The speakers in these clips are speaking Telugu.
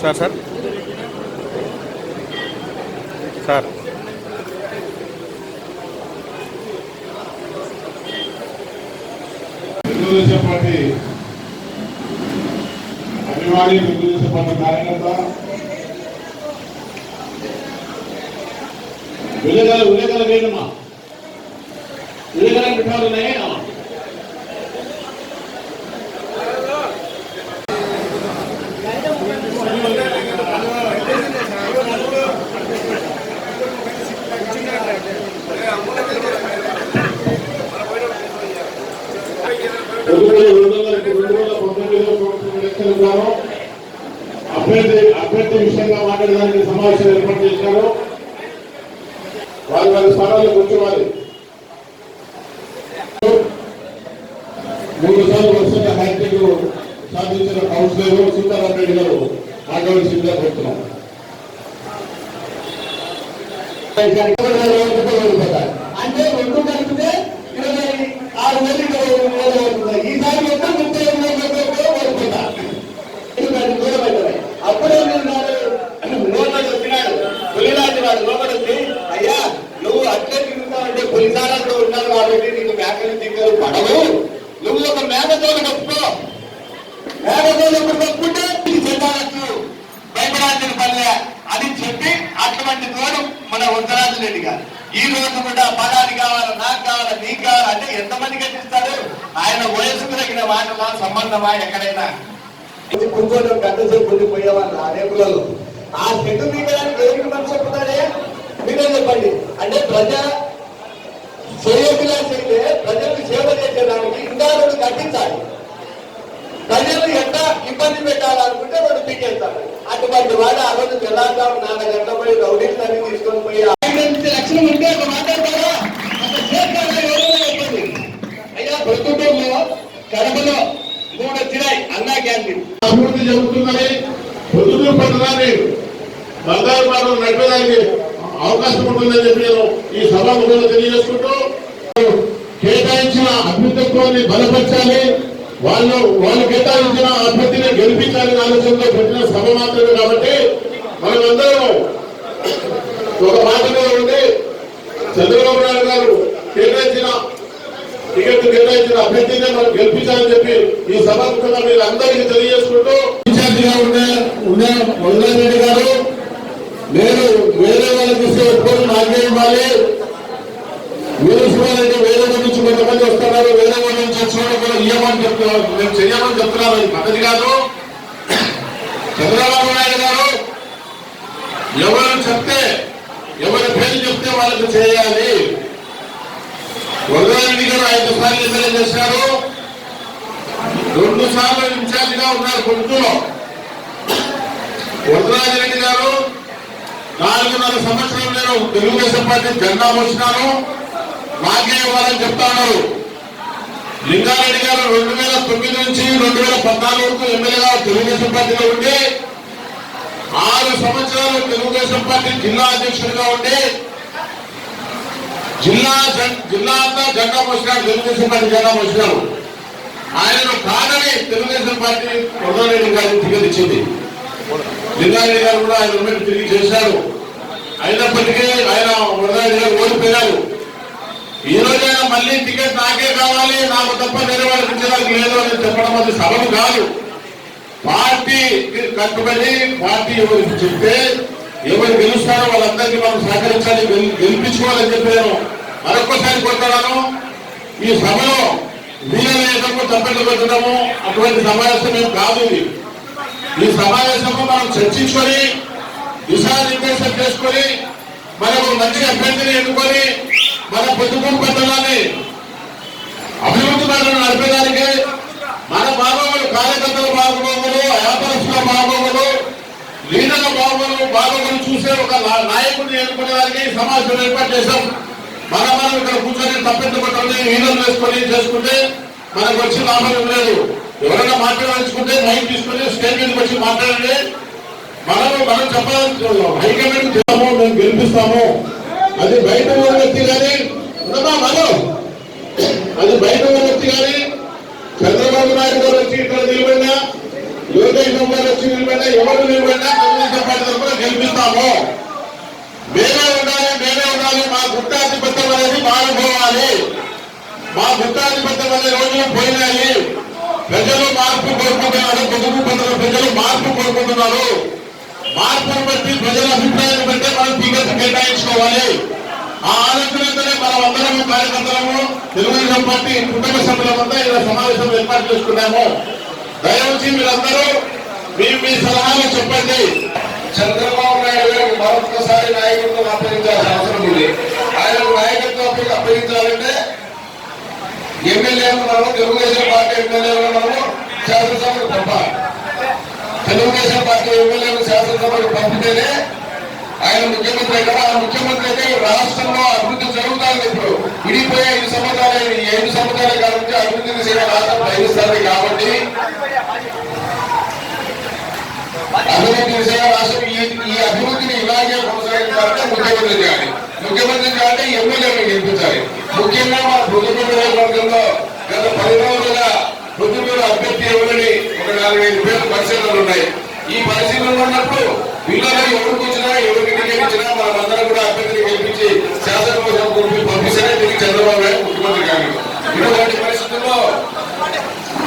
Sir sir. Sir. Telugu Desam party అభిమాని తెలుగుదేశం పార్టీ కార్యకర్త. విలేకరులు విలేకరులు వేయడమా విలేకరులు పెట్టాలన్నాయి రెండు వేల రెండు వందల రెండు వేల పంతొమ్మిదిలో ప్రభుత్వం ఎన్నికలు గాను అభ్యర్థి విషయంగా మాట్లాడడానికి సమావేశం ఏర్పాటు చేశారు. వారి వారి స్థానాల్లో కూర్చోవాలి. మూడు సార్లు వరుసగా హ్యాట్రిక్ సాధించిన కౌన్సిలర్ సీతారాం రెడ్డి గారు ఆగవలసిందిగా కోరుతున్నాం అంటే రెండు కలిపితే ఇరవై ఆరు వేలు ఇరవై ఏడు వేలు. అవుతుంది ఈసారి మొత్తం ముప్పై ఎనిమిది వేలు ఓడిపోతా ఎందుకంటే దూరం అవుతుంది అప్పుడే నేను లోపల వచ్చినాడు పులిరాజు వాడు లోపల వచ్చి అయ్యా నువ్వు అట్లే తిరుగుతావంటే పులిసారాలతో ఉన్నాడు కాబట్టి నీకు మేకలు దిగ్గలు పడవు నువ్వు ఒక మేకతోలు కప్పుకో మేకతోలు ఎప్పుడు కప్పుకుంటే నీకు చెడ్డాలకు భయపడాల్సిన పనిలే అని చెప్పి అటువంటి తోడు మన ఉత్తరాజు రెడ్డి గారు ఈ రోజు కూడా పదానికి కావాలా నాకు కావాలా నీకు కావాలా అంటే ఎంతమంది కట్టిస్తాడు ఆయన వయసుకు తగిన వాటలా సంబంధమా ఎక్కడైనా కూర్చోవడం గంటసేపు ఉండిపోయేవాళ్ళు ఆ రేపులలో ఆ చెట్టు మీకడానికి ఎవరికి మనసు చెప్తాడే మీరే చెప్పండి అంటే ప్రజా శ్రేయోభిలాష్ అయితే ప్రజలకు సేవ చేసేదానికి రెండు కట్టించాలి. ప్రజలు ఎంత ఇబ్బంది పెట్టాలనుకుంటే వాడు పీకేస్తాడు. అటువంటి వాడు ఆ రోజు తెల్లారుజాము నాలుగు గంటల పోయి రౌడీలని తీసుకొని పోయి ఐదు లక్షలు ఉంటే ఒక మాట్లాడతారా అయ్యా ప్రస్తుతంలో కడపలో మూడు వచ్చినాయి. అన్నా క్యాంటీన్. అభివృద్ధి జరుగుతుందని పొద్దుటూరు పట్టణాన్ని బంగారు మార్గం నడిపేదానికి అవకాశం ఉంటుందని చెప్పి నేను ఈ సభాముఖంలో తెలియజేసుకుంటూ కేటాయించిన అభ్యర్థిత్వాన్ని బలపరచాలి. వాళ్ళు వాళ్ళు కేటాయించిన అభ్యర్థిని గెలిపించాలని ఆలోచనతో పెట్టిన సభ మాత్రమే కాబట్టి మనమందరం ఒక మాట మీద ఉండి చంద్రబాబు నాయుడు గారు కేటాయించిన టికెట్ కేటాయించిన అభ్యర్థినే మనం గెలిపించాలని చెప్పి ఈ సభాముఖంగా మీరు అందరికీ తెలియజేసుకుంటూ ఇన్ఛార్జిగా ఉండే ఉండే రెడ్డి గారు నేను వేరే వాళ్ళకి ఇస్తే నాకే ఇవ్వాలి మున్సిపాలిటీ వేరే నుంచి కొంతమంది వస్తున్నారు వేరే ఊరి నుంచి వచ్చిన కూడా ఇవ్వమని చెప్తున్నారు. మేము చెయ్యమని చెప్తున్నారు అది పద్ధతి కాదు. చంద్రబాబు నాయుడు గారు ఎవరు చెప్తే ఎవరి పేరు చెప్తే వాళ్ళకి చేయాలి. వరదారెడ్డి గారు ఐదు సార్లు ఎమ్మెల్యే చేశారు. రెండు సార్లు ఇన్ఛార్జిగా ఉన్నారు గుంటూరులో. వరదరాజరెడ్డి గారు నాలుగున్నర సంవత్సరం నేను తెలుగుదేశం పార్టీ జెండా మోసినాను. నాకే ఇవ్వాలని చెప్తా ఉన్నారు. లింగారెడ్డి గారు రెండు వేల తొమ్మిది నుంచి రెండు వేల పద్నాలుగు వరకు ఎమ్మెల్యేగా తెలుగుదేశం పార్టీలో ఉండి ఆరు సంవత్సరాలు తెలుగుదేశం పార్టీ జిల్లా అధ్యక్షుడిగా ఉండి జిల్లా జిల్లా అంతా జెండా మోసినాడు తెలుగుదేశం పార్టీ జెండా మోసినాడు. ఆయనను కాదని తెలుగుదేశం పార్టీ వరదారెడ్డి గారికి టికెట్ ఇచ్చింది. లింగారెడ్డి గారు కూడా ఆయన తిరిగి చేశారు. అయినప్పటికీ ఆయన వరదారెడ్డి గారు ఓడిపోయారు ఈ రోజు ఆయన మళ్ళీ టికెట్ నాకే కావాలి నాకు తప్ప వేరే వాళ్ళకి ఇచ్చేదానికి లేదు అని చెప్పడం అది సభలు కాదు. పార్టీ కట్టుబడి పార్టీ ఎవరికి చెప్తే ఎవరు గెలుస్తారో వాళ్ళందరికీ మనం సహకరించాలి గెలిపించుకోవాలని చెప్పాను నేను మరొక్కసారి కొట్టాను ఈ సభలో వీరలేదము తప్పెట్లు పెట్టడము అటువంటి సమావేశం ఏం కాదు ఈ సమావేశంలో మనం చర్చించుకొని దిశానిర్దేశం చేసుకొని మనకు మంచి అభ్యర్థిని ఎన్నుకొని మన పొద్దుకూరు పట్టణాన్ని అభివృద్ధి పనులను నడిపేదానికి మన బాగోగులు కార్యకర్తల బాగోగులు వ్యాపారస్తుల బాగోగులు లీడర్ల బాగోగులు బాగోగులు చూసే ఒక నాయకుడిని ఎన్నుకునే దానికి ఏర్పాటు చేశాం. మన మనం ఇక్కడ కూర్చొని తప్పెట్టు పట్టుకొని వేసుకొని చేసుకుంటే మనకు వచ్చి లాభం లేదు. ఎవరైనా మాట్లాడాల్చుకుంటే మైక్ తీసుకుని స్టేజ్ మీదకి వచ్చి మాట్లాడండి. మనం మనం చెప్పాలనుకున్నాం హైకమాండ్ చేస్తాము మేము గెలిపిస్తాము. అది బయట ఉన్న వ్యక్తి కానీ ఉన్నమా మనం అది బయట ఉన్న వ్యక్తి కానీ చంద్రబాబు నాయుడు గారు వచ్చి ఇక్కడ నిలబడినా లోకేష్ గారు వచ్చి నిలబడినా ఎవరు నిలబడినా తెలుగుదేశం పార్టీ తరఫున గెలిపిస్తాము. మేమే ఉండాలి మేమే ఉండాలి మా గుట్టాధిపత్యం అనేది మారిపోవాలి. మా గుట్టాధిపత్యం అనే రోజులు పోయినాయి. ప్రజలు మార్పు కోరుకుంటున్నారు పొదుపు పొందిన ప్రజలు మార్పు కోరుకుంటున్నారు. మార్పును బట్టి ప్రజల అభిప్రాయాన్ని బట్టి మనం టికెట్ కేటాయించుకోవాలి. ఆ ఆలోచనతోనే మనం అందరము కార్యకర్తలము తెలుగుదేశం పార్టీ కుటుంబ సభ్యులమంతా ఇలా సమావేశం ఏర్పాటు చేసుకున్నాము. దయవచ్చి మీరందరూ మీ మీ సలహాలు చెప్పండి. చంద్రబాబు నాయుడు గారికి మరొకసారి నాయకత్వం అప్పగించాల్సిన అవసరం ఉంది. ఆయన నాయకత్వం అప్పగించాలంటే ఎమ్మెల్యేలు మనము తెలుగుదేశం పార్టీ ఎమ్మెల్యేలు మనము శాసనసభకు పంపాలి. తెలుగుదేశం పార్టీ ఎమ్మెల్యేలు శాసనసభకు పంపితేనే ఆయన ముఖ్యమంత్రి అయితే ఆ ముఖ్యమంత్రి అయితే రాష్ట్రంలో అభివృద్ధి జరుగుతుంది ఇప్పుడు. విడిపోయే ఐదు సంవత్సరాలు ఏడు ఐదు సంవత్సరాల కాలం నుంచి అభివృద్ధి దిశగా రాష్ట్రం ప్రయత్నిస్తుంది కాబట్టి అభివృద్ధి విషయ రాష్ట్రం ఈ అభివృద్ధిని ఇలాగే కొనసాగించాలంటే ముఖ్యమంత్రి చేయాలి. ముఖ్యమంత్రి చేయాలంటే ఎమ్మెల్యేలను గెలిపించాలి. ముఖ్యంగా మన ప్రతిపక్ష వర్గంలో గత పది రోజులుగా ప్రతిపక్ష అభ్యర్థి ఎవరిని నాలుగు ఐదు పేర్లు పరిశీలనలు ఉన్నాయి. ఈ పరిశీలనలు ఉన్నప్పుడు పిల్లలు ఎవరికి వచ్చినా ఎవరు టికెట్ ఇచ్చినా మనమందరం కూడా అభ్యర్థిని గెలిపించి శాసనసభ పంపి పంపిస్తేనే తిరిగి చంద్రబాబు నాయుడు ముఖ్యమంత్రి కాదు ఇటువంటి పరిస్థితుల్లో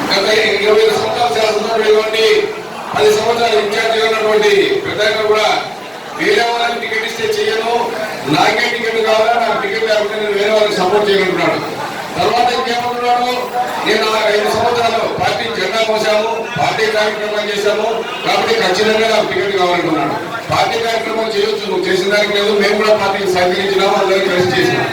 గత ఇరవై ఐదు సంవత్సరాల శాసనసభ ఇవ్వండి పది సంవత్సరాలు ఇన్ఛార్జ్ ఉన్నటువంటి పెద్ద కూడా వేరే వాళ్ళకి టికెట్ ఇస్తే చేయను నాకే టికెట్ కావాలా నాకు టికెట్ లేకపోతే నేను వేరే వాళ్ళకి సపోర్ట్ చేయగలుగుతున్నాడు తర్వాత ఇంకేమంటున్నాడు నేను ఆ ఐదు సంవత్సరాలు పార్టీ జెండా మోసాము పార్టీ కార్యక్రమాలు చేశాము? కాబట్టి ఖచ్చితంగా నాకు టికెట్ కావాలనుకున్నాను. పార్టీ కార్యక్రమం చేయొచ్చు. నువ్వు చేసిన దానికి లేదు. మేము కూడా పార్టీకి సహకరించినాము అందరం కలిసి చేసినాం.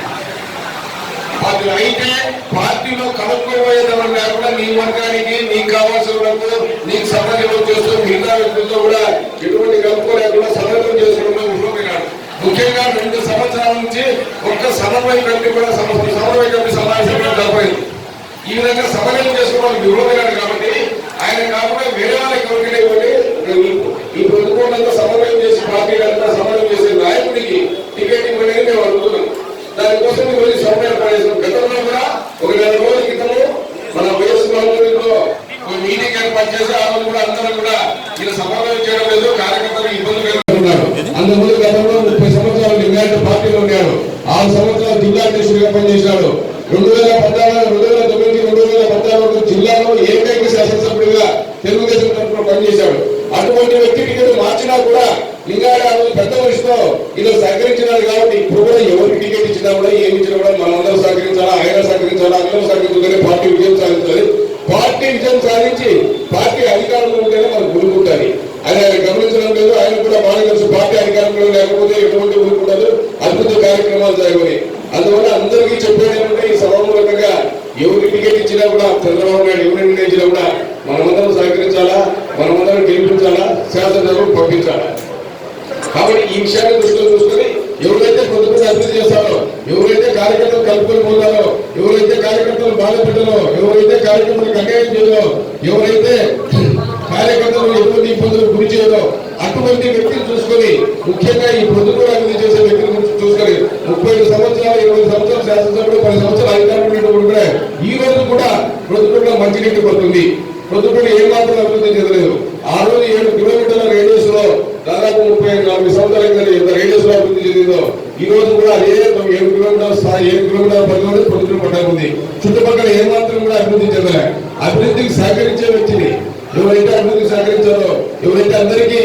అది అయితే పార్టీలో కలుపుకోబోయేదనం లేకుండా నీ వర్గానికి నీకు కావాల్సిన వరకు నీకు సమన్వయం చేస్తూ మిగతా వ్యక్తులతో కూడా ఎటువంటి కలుపుకోలేకుండా సమన్వయం చేసుకోవడం విఫలమైనాడు ముఖ్యంగా రెండు సంవత్సరాల నుంచి ఒక్క సమన్వయ కమిటీ కూడా సమన్వయ కమిటీ సమావేశం కూడా జరపలేదు. ఈ విధంగా సమన్వయం చేసుకోవడానికి విఫలమైనాడు కాబట్టి ఆయన కాకుండా వేరే వాళ్ళకి ఎవరికైనా ఇవ్వండి ఈ- ప్రభుత్వంలో సమన్వయం చేసి పార్టీలంతా సమన్వయం చేసే నాయకుడికి టికెట్ ఇవ్వండి అని మేము అడుగుతున్నాం దానికోసం ఈ రోజు సభ ఏర్పాటు గతంలో కూడా ఒక నెల రోజుల క్రితము మన వైఎస్ గవర్నమెంట్లో మీటింగ్ ఏర్పాటు చేసి ఆ రోజు కూడా అందరం కూడా ఇలా సమన్వయం చేయడం లేదు. కార్యకర్తలు ఇబ్బందులు ఎదుర్కొన్నారు అందువల్ల గతంలో ముప్పై సంవత్సరాలు లింగాయత పార్టీలో ఉన్నాడు. ఆరు సంవత్సరాలు జిల్లా అధ్యక్షుడిగా పనిచేశాడు. రెండు వేల పద్నాలుగు రెండు వేల తొమ్మిది రెండు జిల్లాలో ఏకైక శాసనసభ్యుడిగా తెలుగుదేశం తరఫున పనిచేశాడు. అటువంటి వ్యక్తి టికెట్ మార్చినా కూడా లింగారావు పెద్ద వయసులో ఇలా సహకరించినారు కాబట్టి ఇప్పుడు కూడా ఎవరికి టికెట్ ఇచ్చినా కూడా ఏమి ఇచ్చినా కూడా మనందరూ సహకరించాలా ఆయన సహకరించాలా అందరూ సహకరించాలని పార్టీ విజయం సాధించాలి. పార్టీ విజయం సాధించి పార్టీ అధికారంలో ఉంటేనే మనకు గురుకుంటారు అది ఆయన గమనించడం లేదు ఆయన కూడా బాగా తెలుసు పార్టీ అధికారంలో లేకపోతే ఎటువంటి ఊరుకుంటారు అద్భుత కార్యక్రమాలు జరగని అందువల్ల అందరికీ చెప్పేది ఈ సభామూలకంగా ఎవరికి టికెట్ ఇచ్చినా కూడా చంద్రబాబు నాయుడు ఎవరిని నిర్ణయించినా కూడా మనమందరం సహకరించాలా? మనమందరం గెలిపించాలా? శాసనసభకు పంపించాలా? కాబట్టి ఈ విషయాన్ని దృష్టిలో చూసుకొని ఎవరైతే కొంతమంది అభివృద్ధి చేస్తారో ఎవరైతే కార్యకర్తలు కలుపుకొని పోతారో ఎవరైతే కార్యకర్తలు బాధపెట్టారో ఎవరైతే కార్యకర్తలకు అన్యాయం చేయదో ఎవరైతే కార్యకర్తలు ఎటువంటి ఇబ్బందులు గురి చేయదో అటువంటి వ్యక్తిని చూసుకొని ముఖ్యంగా ఈ పొద్దుగూడ అభివృద్ధి చేసే వ్యక్తిని గురించి చూసుకొని ముప్పై ఐదు సంవత్సరాలు ఇరవై సంవత్సరాలు శాసనసభ్యుడు పది సంవత్సరాలు అధికారం కూడా ఈ రోజు కూడా పొద్దుపడిలో మంచినీటి పడుతుంది. పొద్దుగూడ ఏ మాత్రం అభివృద్ధి చెందలేదు. ఆ రోజు ఏడు కిలోమీటర్ల రేడియస్లో దాదాపు ముప్పై నాలుగు సంవత్సరాల ఎంత రేడియస్లో అభివృద్ధి చెందిందో ఈ రోజు కూడా అదే ఏడు కిలోమీటర్ స్థాయి ఏడు కిలోమీటర్ల పరిధిలో పొద్దున పడ్డా ఉంది చుట్టుపక్కల ఏ మాత్రం కూడా అభివృద్ధి చెందలే. అభివృద్ధికి సహకరించే వ్యక్తిని ఎవరైతే అభివృద్ధికి సహకరించారో ఎవరైతే అందరికీ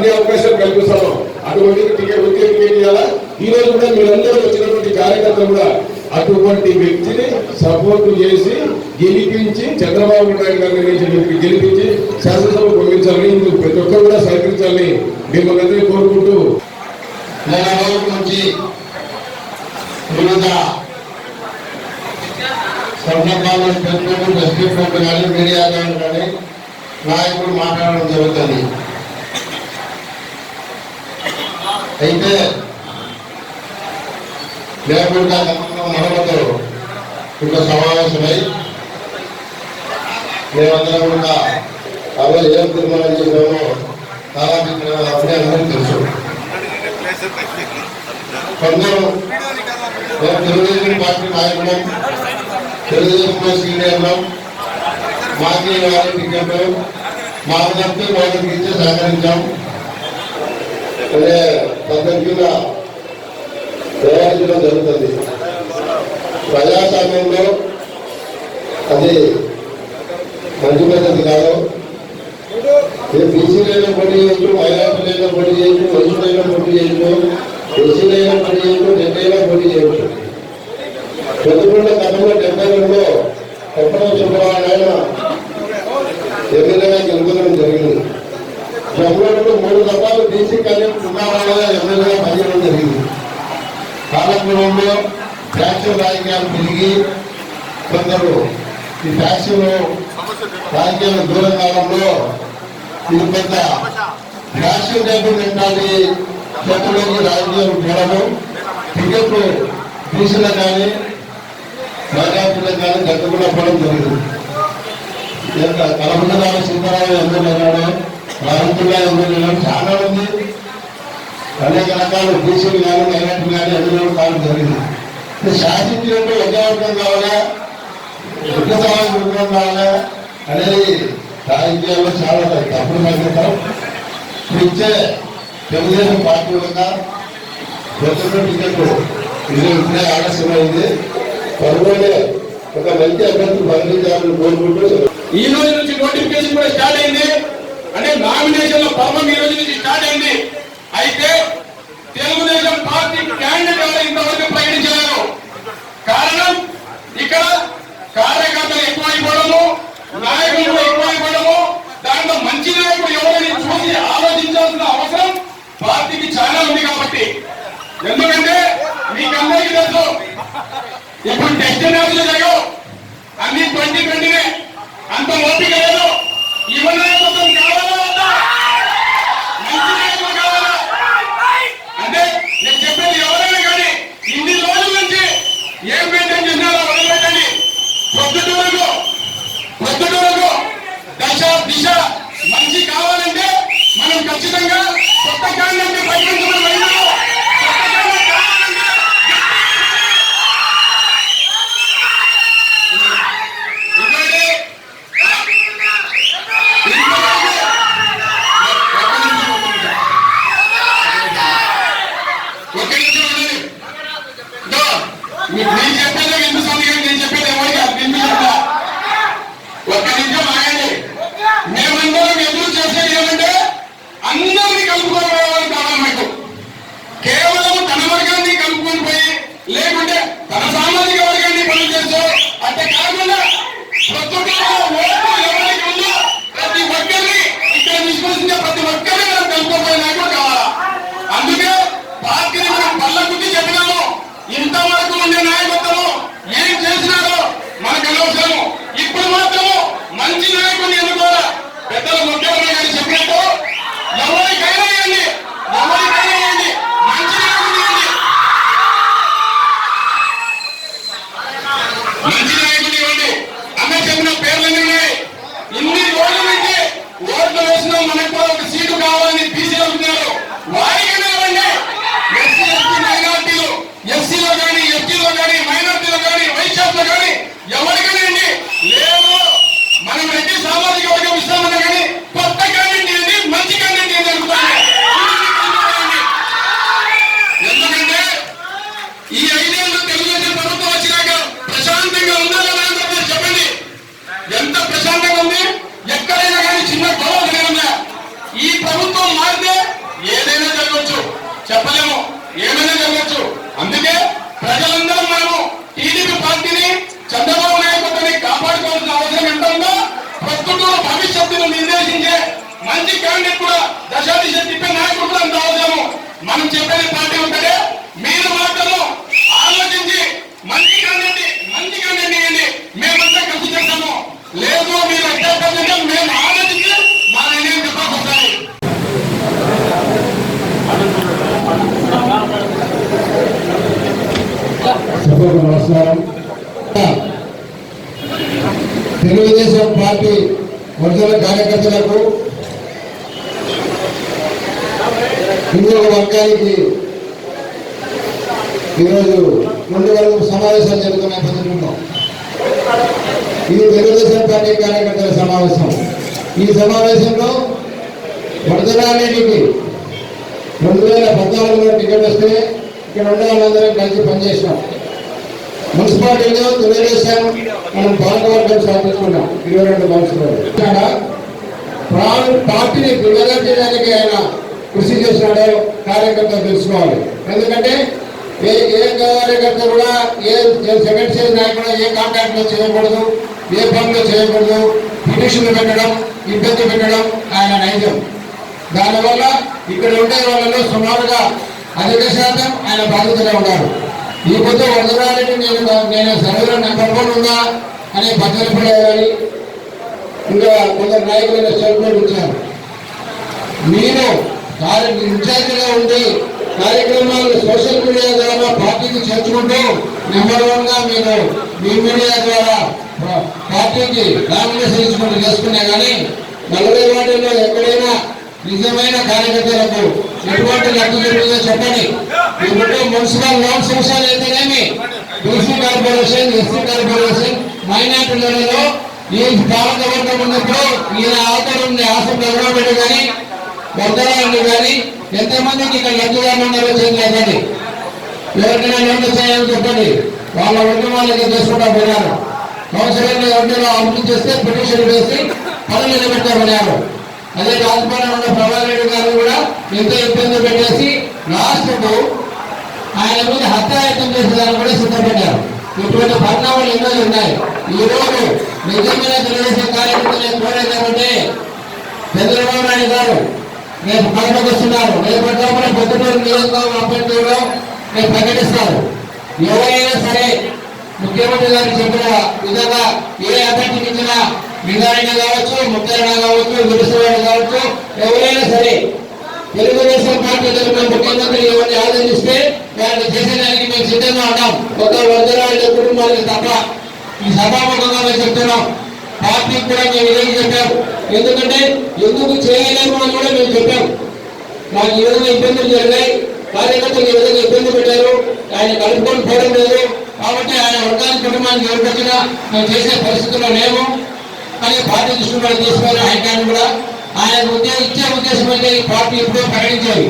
అన్ని అవకాశాలు కల్పిస్తారో అటువంటి టికెట్ వచ్చే టికెట్ ఇవ్వాలా ఈ రోజు కూడా మీరందరూ వచ్చినటువంటి కార్యకర్తలు కూడా అటువంటి వ్యక్తిని సపోర్ట్ చేసి గెలిపించి చంద్రబాబు నాయుడు గారిని వ్యక్తిని గెలిపించి శాసనసభ పంపించాలని ఇందుకు ప్రతి ఒక్కరు కూడా సహకరించాలని మిమ్మల్ని అందరినీ కోరుకుంటూ నుంచి సందర్భాల్లో ప్రెసిడెంట్ ప్రెసిడెంట్ మీడియా కానీ నాయకులు మాట్లాడడం జరుగుతుంది. అయితే లేకుండా మనవతో ఇంకా సమావేశమై మేమందరం కూడా ఆ ఏం తీర్మానం చేసామో దాదాపు ఇక్కడ అప్పుడే అందరికీ తెలుసు. కొందరు మేము తెలుగుదేశం పార్టీ నాయకులం తెలుగుదేశం సీనియర్లు మాకి వారి టికెట్లు మాకు తప్పితే వాళ్ళకి ఇచ్చే సహకరించాం. అనే పద్ధతిగా ప్రయాణించడం జరుగుతుంది. ప్రజాస్వామ్యంలో అది మంచి పద్ధతి కాదు. బీసీలైనా పోటీ చేయొచ్చు మైనార్టీలైనా పోటీ చేయొచ్చు మనుషులైనా పోటీ చేయొచ్చు ఎస్సీలైనా పోటీ చేయొచ్చు డెబ్బైనా పోటీ చేయొచ్చు. చదువుకున్న గతంలో డెబ్బై రెండులో కొప్పల సుబ్రహ్మణ్య ఆయన ఎమ్మెల్యేగా గెలుపడం జరిగింది. జమ్మూలో మూడు దఫాలు బీసీ కళ్యాణ్ పున్నావాళ్ళగా ఎమ్మెల్యేగా పనిచేయడం జరిగింది. కాలక్రమంలో ఫ్యాక్షన్ రాజకీయాలు పెరిగి కొందరు ఈ ఫ్యాక్షన్ రాజకీయాలు దూరం కాలంలో ఇది పెద్ద ఫ్యాక్షన్ టైపు మెంటాలిటీ చేతుల్లోకి రాజకీయాలు చూడడం టికెట్లు బీసీలకు కానీ మైనార్టీలకు కానీ దక్కకుండా పోవడం జరిగింది. కలపడాల సుందరరావు ఎమ్మెల్యే అన్నాడు రామతుల్లా ఎమ్మెల్యే చాలా మంది అనేక రకాల బీసీలు కానీ మైనార్టీ కానీ ఎమ్మెల్యేలు కావడం జరిగింది. ఇది శాసించినట్టు యజ్ఞవర్గం కావాలా? యుద్ధ సమాజం కావాలా? అనేది రాజకీయాల్లో చాలా తప్పుడు సంకేతం ఇచ్చే తెలుగుదేశం పార్టీ వల్ల ప్రస్తుతం టికెట్ ఇది ఇప్పుడే ఆలస్యమైంది. త్వరలోనే ఒక మంచి అభ్యర్థి బదిలీదారులు కోరుకుంటూ ఈ రోజు నుంచి నోటిఫికేషన్ కూడా స్టార్ట్ అయింది. అంటే నామినేషన్ల పర్వం ఈ రోజు నుంచి స్టార్ట్ అయింది. అయితే తెలుగుదేశం పార్టీ క్యాండిడేట్ ఎవరు ఇంతవరకు ప్రకటించలేదు. కారణం ఇక్కడ కార్యకర్తలు ఎక్కువైపోవడము నాయకులు ఎక్కువైపోవడము దాంట్లో మంచి నాయకుడు ఎవరిని చూసి ఆలోచించాల్సిన అవసరం పార్టీకి చాలా ఉంది కాబట్టి. ఎందుకంటే మీకందరికీ తెలుసు ఇప్పుడు టెస్ట్ మ్యాచ్లు జరగవు. అన్ని ట్వంటీ ట్వంటీనే. అంత ఓపిక లేదు. ఇవన్నీ నాయకత్వం కావాలా వద్దా? మంచి నాయకులు కావాలా అంటే నేను చెప్పేది ఎవరైనా కానీ ఇన్ని రోజుల నుంచి ఏం మెయింటైన్ చేసినారో వదిలిపెట్టండి పొద్దుటూరుకు పొద్దుటూరుకు దశ దిశ మంచి కావాలంటే మనం ఖచ్చితంగా కొత్త కాంగ్రెస్ ప్రకటించడం వెళ్ళాము కొత్త కాంగ్రెస్ కావాలంటే ఇంకోటి ఒక్క నిమిషం ఉండండి. ఇదో, మీ- నేను చెప్పేదే వినిపిస్తుంది కానీ నేను చెప్పేది ఎవరికి అది వినిపించట్లా. ఒక్క నిమిషం ఆగండి మేమందరం ఎదురు చేసేది ఏమంటే అందరినీ కలుపుకొని పోవాలని కావాలి మాకు కేవలం తన వర్గాన్ని కలుపుకొని పోయి లేకుంటే తన సామాజిక వర్గాన్ని పనులు చేస్తూ అంటే కాకుండా ప్రతి ఒక్కరు ఓటు ఎవరికి ఉందో ప్రతి ఒక్కరిని ఇక్కడ విశ్వసించే ప్రతి ఒక్కరిని మనం కలుపుకోపోయే నాయకుడు కావాలా అందుకే పార్టీని మనం పళ్ళ గుద్ది చెప్పినాము ఇంతవరకు ఉండే నాయకత్వము ఏం చేసినారో మనకు అనవసరము ఇప్పుడు మాత్రము మంచి నాయకుడిని ఎన్నుకోవాలా పెద్దలు ముఖ్యమంత్రి గారు చెప్పినట్టు ఎవరికైనా ఇవ్వండి ఎవరికైనా ఇవ్వండి మంచి నాయకుడిని ఇవ్వండి మంచి నాయకుడిని ఇవ్వండి అన్న చెప్పిన పేర్లన్నీ ఉన్నాయి ఇన్ని రోజుల నుంచి ఓట్లు వేసిన మనకు కూడా ఒక సీటు కావాలని బీసీ అడుగుతున్నారు వారికైనా ఇవ్వండి ఎస్సీ ఎస్టీ మైనార్టీలు ఎస్సీలో కానీ ఎస్టీలో కానీ మైనార్టీలో కానీ వైశాఖలో కానీ ఎవరికైనా ఇవ్వండి లేదు మనం రెడ్డి సామాజిక వర్గం ఇస్తామన్నా కానీ కొత్త క్యాండిడేట్ ఏంటి మంచి క్యాండిడేట్ ఏంటి అడుగుతాను ఎందుకంటే ఈ ఐదేళ్ళు తెలుగుదేశం ప్రభుత్వం వచ్చినాక ప్రశాంతంగా ఉందా లేదా అని చెప్పి చెప్పండి ఎంత ప్రశాంతంగా ఉంది ఎక్కడైనా కానీ చిన్న గొడవ జరిగిందా ఈ ప్రభుత్వం మారితే ఏదైనా జరగవచ్చు చెప్పలేము. ఏమైనా జరగవచ్చు అందుకే ప్రజలందరం మనము టీడీపీ పార్టీని చంద్రబాబు నాయకత్వాన్ని కాపాడుకోవాల్సిన అవసరం ఎంత ఉందో ప్రస్తుతం భవిష్యత్తును నిర్దేశించే మంచి క్యాండిడేట్ కూడా దశాదిశ తిప్పే నాయకుడు కూడా అంత అవసరము. మనం చెప్పేది పార్టీ ఉంటే మీరు మాత్రము ఆలోచించి మంచి క్యాండిడేట్ మంచి క్యాండిడేట్ ఇవ్వండి. మేమంతా కలిసి చేస్తాము. లేదు మీరు అత్యాసంగా మేము ఆలోచించి మా నిర్ణయం చెప్పాల్సి వస్తాయి సభకు నమస్కారం తెలుగుదేశం పార్టీ వర్గాల కార్యకర్తలకు హిందువుల వర్గానికి ఈరోజు రెండు వరకు సమావేశాలు జరుగుతున్న పద్ధతిలో ఇది తెలుగుదేశం పార్టీ కార్యకర్తల సమావేశం. ఈ సమావేశంలో వరదరానికి రెండు వేల పద్నాలుగులో టికెట్ వస్తే ఇక్కడ ఉన్న వాళ్ళందరం కలిసి పనిచేసినాం. మున్సిపాలిటీలో తెలుగుదేశం మనం పాలకవర్గం సాధించుకున్నాం ఇరవై రెండు మున్సిపాలిటీ పార్టీని ప్రా- చేయడానికి ఆయన కృషి చేసినాడో కార్యకర్త తెలుసుకోవాలి. ఎందుకంటే ఏ ఏ కార్యకర్త కూడా ఏ ఏ సెకండ్ స్టేజ్ నాయకుడు ఏ కాంటాక్ట్లో చేయకూడదు ఏ పనులు చేయకూడదు పిటిషన్లు పెట్టడం ఇబ్బంది పెట్టడం ఆయన నైజం. దానివల్ల ఇక్కడ ఉండే వాళ్ళలో సుమారుగా అధిక శాతం ఆయన బాధితులే ఉన్నారు. ఈ పొద్దు వదలాలని నేను నేను సర్వేలో నెంబర్ వన్ ఉందా అనే పద్ధతి పడేయాలి ఇంకా కొందరు నాయకులైన స్టేట్మెంట్ ఇచ్చారు నేను కార్య ఇన్ఛార్జిగా ఉండి కార్యక్రమాలు సోషల్ మీడియా ద్వారా పార్టీకి చేర్చుకుంటూ నెంబర్ వన్గా మీరు మీ మీడియా ద్వారా పార్టీకి నామినేషన్ చేసుకుంటూ చేసుకున్నా కానీ నలభై వాటిల్లో ఎక్కడైనా నిజమైన కార్యకర్తలకు ఎటువంటి లబ్ధి జరుగుతుందో చెప్పండి. ఇప్పుడు మున్సిపల్ లోన్ సంస్థలు అయితేనేమి? బీసీ కార్పొరేషన్ ఎస్సీ కార్పొరేషన్ మైనార్టీలలో ఈ పాలకవర్గం ఉన్నప్పుడు ఈయన ఆధారం ఉంది ఆశం గౌరవపెట్టి కానీ బొద్దరాన్ని కానీ ఎంతమందికి ఇక్కడ లబ్ధిదారులు ఉన్నారో చేయలేదండి ఎవరికైనా లోన్లు చేయాలని చెప్పండి. వాళ్ళ ఒంటి వాళ్ళకి చేసుకుంటా పోయారు కౌన్సిలర్లు ఎవరిలో అభివృద్ధి చేస్తే పిటిషన్ వేసి పనులు నిలబెట్టామన్నారు అదే రాజభవన్ ఉన్న ప్రభాకర్ రెడ్డి గారు కూడా ఎంతో ఇబ్బంది పెట్టేసి లాస్ట్కు ఆయన మీద హత్యాయత్నం చేసేదాన్ని కూడా సిద్ధపడ్డారు. ఇటువంటి పరిణామాలు ఎన్నో ఉన్నాయి. ఈ రోజు నిజమైన తెలుగుదేశం కార్యకర్తలు కోరేది ఏమంటే చంద్రబాబు నాయుడు గారు రేపు కడపకు వస్తున్నారు. రేపటి లోపల పొద్దుటూరు నియోజకవర్గం అభ్యర్థులు రేపు ప్రకటిస్తారు. ఎవరైనా సరే ముఖ్యమంత్రి గారు చెప్పిన విధంగా ఏ అభ్యర్థికి ఇచ్చినా మిగారైనా కావచ్చు ముఖ్యమైనా కావచ్చు విడుదల కావచ్చు ఎవరైనా సరే తెలుగుదేశం పార్టీ తరఫున ముఖ్యమంత్రి ఎవరిని ఆదరిస్తే దాన్ని చేసేదానికి మేము సిద్ధంగా ఉన్నాం. ఒక వందరాల కుటుంబానికి తప్ప ఈ సభాముఖంగా మేము చెప్తున్నాం. పార్టీకి కూడా మేము ఇదే చెప్పాము ఎందుకంటే ఎందుకు చేయలేము అని కూడా మేము చెప్పాం. మాకు ఈ విధంగా ఇబ్బందులు జరిగాయి. కార్యకర్తలు ఈ విధంగా ఇబ్బంది పెట్టారు. ఆయన కలుపుకొని పోవడం లేదు. కాబట్టి ఆయన వర్గానికి కుటుంబానికి ఎవరికొచ్చినా మేము చేసే పరిస్థితుల్లో లేము. అని పార్టీ దృష్టిలో కూడా తీసుకుని హైకమాండ్ కూడా ఆయన ఉద్యోగం ఇచ్చే ఉద్దేశం అంటే ఈ పార్టీ ఎప్పుడో ప్రకటించాలి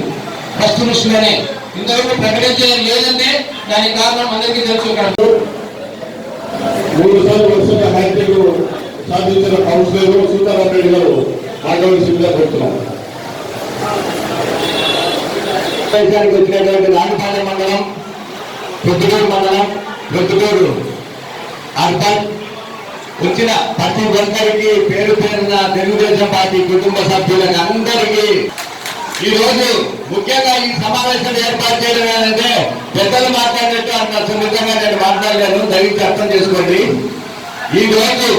ఫస్ట్ దృష్టిలోనే ఇంతవరకు ప్రకటించేది లేదంటే దానికి కారణం అందరికీ తెలుసు మూడు సార్లు వరుసగా హ్యాట్రిక్ సాధించిన కౌన్సిలర్ సీతారాం రెడ్డి గారు ఆటోమేటిక్గా పెడుతున్నాం దేశానికి వచ్చినటువంటి నాగపాలెం మండలం ప్రొద్దుటూరు మండలం ప్రొద్దుటూరు అర్బన్ వచ్చిన ప్రతి ఒక్కరికి పేరు పేరున తెలుగుదేశం పార్టీ కుటుంబ సభ్యులకు అందరికీ ఈ రోజు ముఖ్యంగా ఈ సమావేశం ఏర్పాటు చేయడం ఏంటంటే పెద్దలు మాట్లాడినట్టు అంత సున్నితంగా నేను మాట్లాడలేను దయచేసి అర్థం చేసుకోండి. ఈ రోజు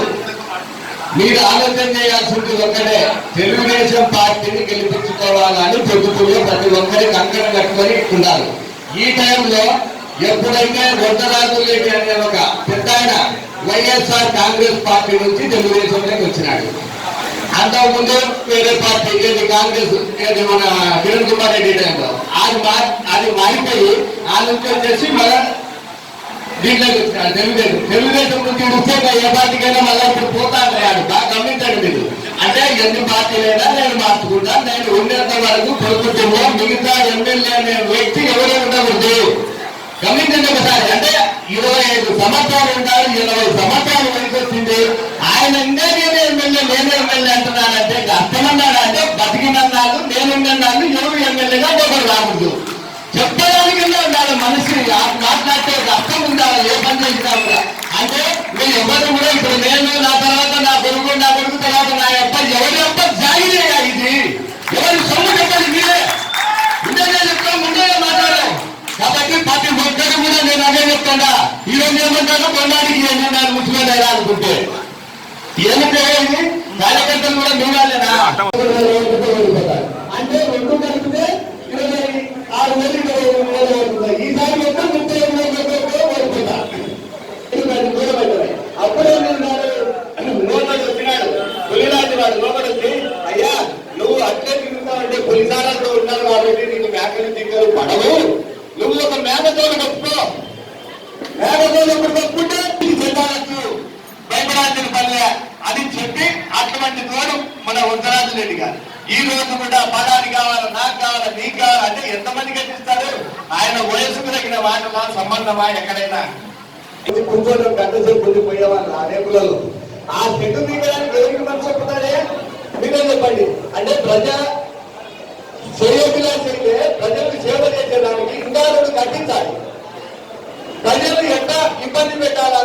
మీరు ఆలోచన చేయాల్సింది ఒక్కటే తెలుగుదేశం పార్టీని గెలిపించుకోవాలని ప్రభుత్వంలో ప్రతి ఒక్కరికి కంకణం కట్టుకొని ఉండాలి. ఈ టైంలో ఎప్పుడైతే వద్దరాజు రెడ్డి అనే ఒక పెద్ద వైఎస్ఆర్ కాంగ్రెస్ పార్టీ నుంచి తెలుగుదేశంలోకి వచ్చినాడు. అంతకుముందు వేరే పార్టీ ఏది కాంగ్రెస్ ఏది మన కిరణ్ కుమార్ రెడ్డి టైంలో. అది మా అది మారిపోయి ఆ నుంచి వచ్చేసి మళ్ళా దీంట్లోకి వచ్చినాడు తెలుగుదేశం. తెలుగుదేశం నుంచి ముఖ్యంగా ఏ పార్టీకైనా మళ్ళీ ఇప్పుడు పోతాను లేడు బాగా గమనించండి మీరు. అంటే ఎన్ని పార్టీలైనా నేను మార్చుకుంటాను నేను ఉండేంత వరకు ప్రభుత్వంలో మిగతా ఎమ్మెల్యే అనే వ్యక్తి ఎవరే ఉండకూడదు. గమనించండి ఒకసారి. అంటే ఇరవై ఐదు సంవత్సరాలు ఉంటారు ఇరవై సంవత్సరాలు వయసు వచ్చింది ఆయన ఇంకా నేనే ఎమ్మెల్యే నేనే ఎమ్మెల్యే అంటున్నానంటే అర్థమన్నాడు అంటే బతికినన్నాడు నేనున్నాడు ఎవరు ఎమ్మెల్యేగా ఒకరు రాకూడదు. చెప్పడానికి ఉండాలి మనిషి? మాట్లాడితే అర్థం ఉండాలి ఏమన్నారు ముఖ్యమంత్రి అనుకుంటే ఏమిటో ఇది కార్యకర్తలు కూడా మీరాలేనా అంటే రెండు కలిపితే ఇరవై ఆరు వేలు ఇరవై ఐదు వేలు అవుతుంది ఈసారి మొత్తం ముప్పై ఐదు వేలు కోరుకుంటా అప్పుడే నేను లోపల వచ్చినాడు. తొలిరాజు వాడు లోపల వచ్చి అయ్యా నువ్వు అట్లే తిరుగుతావంటే పులిసారాలతో ఉన్నావు కాబట్టి నీకు మేకలు దిగ్గలు పడవు. నువ్వు ఒక మేకతో కప్పుకో మేకతో ఒకటి కప్పుకుంటే నీకు భయపడాల్సిన పనిలే అని చెప్పి అటువంటి తోడు మన ఉత్తరాజు రెడ్డి గారు. ఈ రోజు కూడా పదాన్ని కావాలా నాకు కావాలా నీకు కావాలా అంటే ఎంతమంది కట్టిస్తారు ఆయన వయసుకు తగిన వాటమా సంబంధమా ఎక్కడైనా? కూర్చోవడం గంట సేపు ఉండిపోయేవాళ్ళు ఆ రేపులలో ఆ చెట్టు దిగడానికి ఎవరికి మనసు చెప్తాడే మీరే చెప్పండి. అంటే ప్రజా శ్రేయోభిలాషి చేస్తే ప్రజలకు సేవ చేసేదానికి ఇంకా కట్టించాలి. ప్రజలు ఎట్లా ఇబ్బంది పెట్టాలని